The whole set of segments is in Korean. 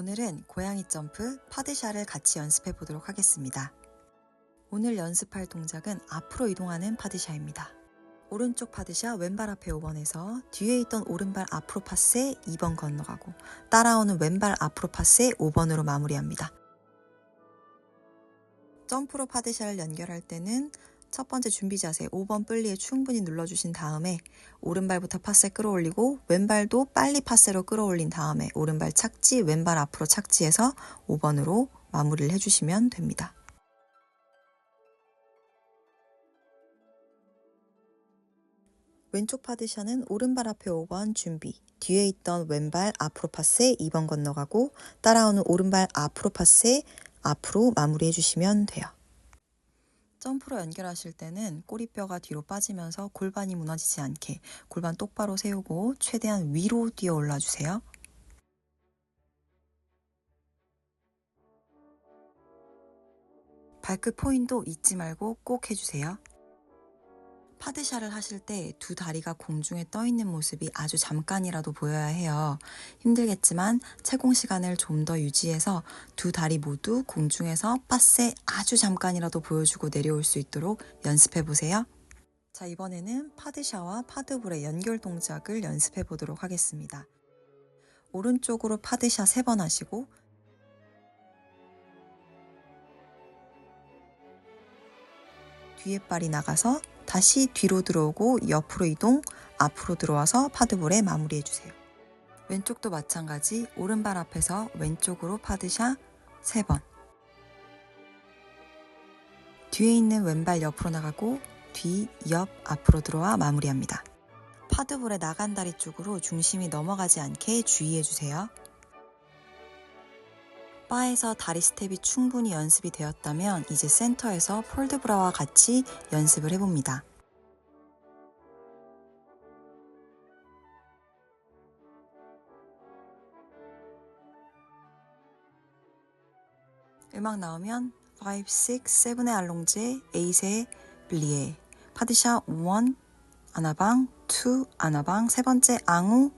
오늘은 고양이 점프, 파드샤를 같이 연습해 보도록 하겠습니다. 오늘 연습할 동작은 앞으로 이동하는 파드샤입니다. 오른쪽 파드샤 왼발 앞에 5번에서 뒤에 있던 오른발 앞으로 파스에 2번 건너가고 따라오는 왼발 앞으로 파스에 5번으로 마무리합니다. 점프로 파드샤를 연결할 때는 첫 번째 준비 자세 5번 플리에 충분히 눌러주신 다음에 오른발부터 파세 끌어올리고 왼발도 빨리 파세로 끌어올린 다음에 오른발 착지, 왼발 앞으로 착지해서 5번으로 마무리를 해주시면 됩니다. 왼쪽 파드샤는 오른발 앞에 5번 준비, 뒤에 있던 왼발 앞으로 파세 2번 건너가고 따라오는 오른발 앞으로 파세 앞으로 마무리해 주시면 돼요. 점프로 연결하실 때는 꼬리뼈가 뒤로 빠지면서 골반이 무너지지 않게 골반 똑바로 세우고 최대한 위로 뛰어 올라 주세요. 발끝 포인도 잊지 말고 꼭 해주세요. 파드샤를 하실 때 두 다리가 공중에 떠 있는 모습이 아주 잠깐이라도 보여야 해요. 힘들겠지만 채공 시간을 좀 더 유지해서 두 다리 모두 공중에서 빠세 아주 잠깐이라도 보여주고 내려올 수 있도록 연습해 보세요. 자, 이번에는 파드샤와 파드볼의 연결 동작을 연습해 보도록 하겠습니다. 오른쪽으로 파드샤 세번 하시고 뒤에 발이 나가서 다시 뒤로 들어오고 옆으로 이동, 앞으로 들어와서 파드볼에 마무리해 주세요. 왼쪽도 마찬가지 오른발 앞에서 왼쪽으로 파드샷 3번. 뒤에 있는 왼발 옆으로 나가고 뒤, 옆, 앞으로 들어와 마무리합니다. 파드볼의 나간 다리 쪽으로 중심이 넘어가지 않게 주의해 주세요. 바에서 다리 스텝이 충분히 연습이 되었다면 이제 센터에서 폴드 브라와 같이 연습을 해봅니다. 음악 나오면 5, 6, 7의 알롱제, 8의 블리에, 파드샤 1, 아나방, 2, 아나방, 세 번째 앙우,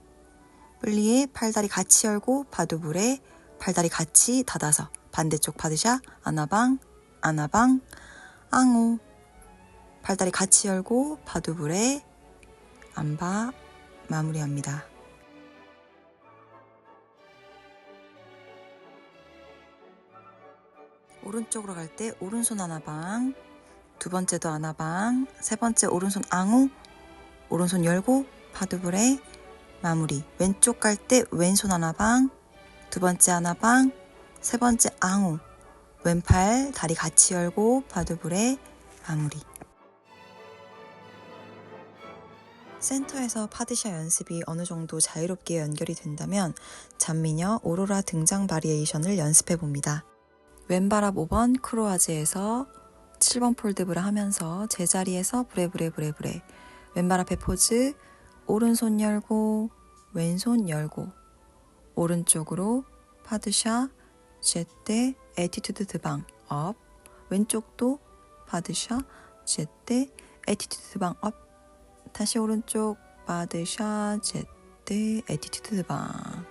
블리에 팔다리 같이 열고 바두불에 팔다리 같이 닫아서 반대쪽 파드샤 아나방 아나방 앙우. 팔다리 같이 열고 바두불에 안바 마무리합니다. 오른쪽으로 갈 때 오른손 아나방 두 번째도 아나방 세 번째 오른손 앙우. 오른손 열고 바두불에 마무리. 왼쪽 갈 때 왼손 아나방 두 번째 아나방, 세 번째 앙우, 왼팔 다리 같이 열고 바두불에 마무리. 센터에서 파드샤 연습이 어느 정도 자유롭게 연결이 된다면 잔미녀 오로라 등장 바리에이션을 연습해 봅니다. 왼발 앞 5번 크로아즈에서 7번 폴드브를 하면서 제자리에서 브레브레 브레브레 왼발 앞에 포즈 오른손 열고 왼손 열고 오른쪽으로 파드샤, 제때, 에티튜드 드방, 업. 왼쪽도 파드샤, 제때, 에티튜드 드방, 업. 다시 오른쪽 파드샤, 제때, 에티튜드 드방.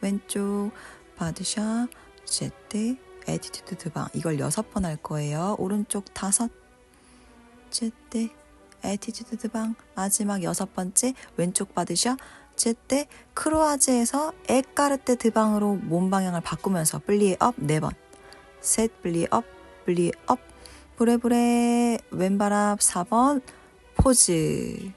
왼쪽 파드샤, 제때, 에티튜드 드방. 이걸 여섯 번 할 거예요. 오른쪽 다섯, 제때, 에티튜드 드방. 마지막 여섯 번째 왼쪽 파드샤, 제때 크로아즈에서 에까르테 드방으로 몸 방향을 바꾸면서 플리에 업 4번. 셋 플리에 업 플리에 업. 브레브레 왼발 앞 4번 포즈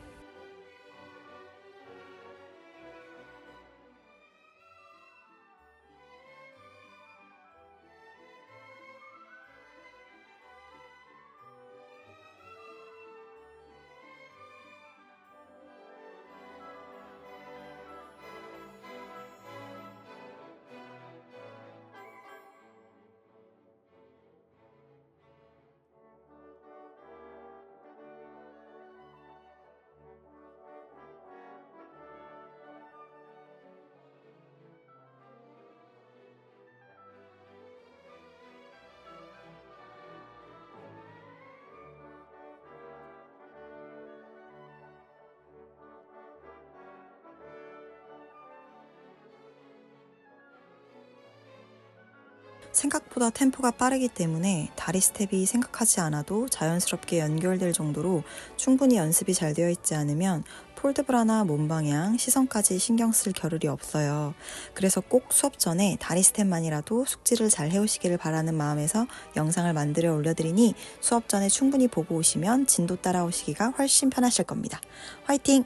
생각보다 템포가 빠르기 때문에 다리 스텝이 생각하지 않아도 자연스럽게 연결될 정도로 충분히 연습이 잘 되어 있지 않으면 폴드브라나 몸 방향, 시선까지 신경 쓸 겨를이 없어요. 그래서 꼭 수업 전에 다리 스텝만이라도 숙지를 잘 해오시기를 바라는 마음에서 영상을 만들어 올려드리니 수업 전에 충분히 보고 오시면 진도 따라오시기가 훨씬 편하실 겁니다. 화이팅!